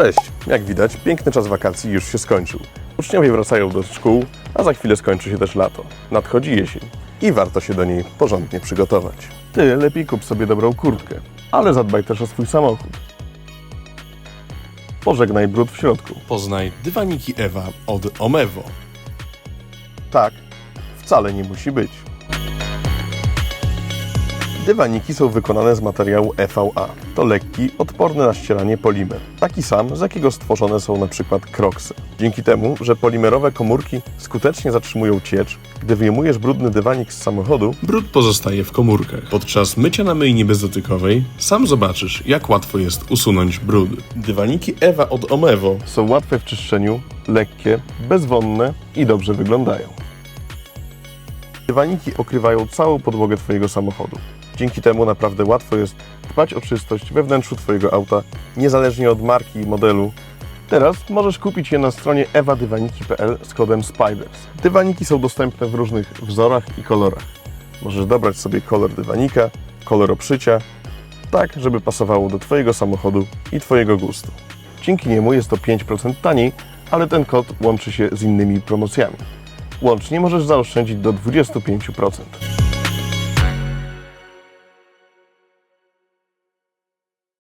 Cześć! Jak widać, piękny czas wakacji już się skończył. Uczniowie wracają do szkół, a za chwilę skończy się też lato. Nadchodzi jesień i warto się do niej porządnie przygotować. Ty lepiej kup sobie dobrą kurtkę, ale zadbaj też o swój samochód. Pożegnaj brud w środku. Poznaj dywaniki Ewa od Omewo. Tak, wcale nie musi być. Dywaniki są wykonane z materiału EVA. To lekki, odporny na ścieranie polimer. Taki sam, z jakiego stworzone są na przykład kroksy. Dzięki temu, że polimerowe komórki skutecznie zatrzymują ciecz, gdy wyjmujesz brudny dywanik z samochodu, Brud pozostaje w komórkach. Podczas mycia na myjni bezdotykowej sam zobaczysz, jak łatwo jest usunąć brud. Dywaniki Ewa od Omewo są łatwe w czyszczeniu, lekkie, bezwonne i dobrze wyglądają. Dywaniki okrywają całą podłogę Twojego samochodu. Dzięki temu naprawdę łatwo jest dbać o czystość we wnętrzu Twojego auta, niezależnie od marki i modelu. Teraz możesz kupić je na stronie ewadywaniki.pl z kodem SPIDERS. Dywaniki są dostępne w różnych wzorach i kolorach. Możesz dobrać sobie kolor dywanika, kolor obszycia, tak żeby pasowało do Twojego samochodu i Twojego gustu. Dzięki niemu jest to 5% taniej, ale ten kod łączy się z innymi promocjami. Łącznie możesz zaoszczędzić do 25%.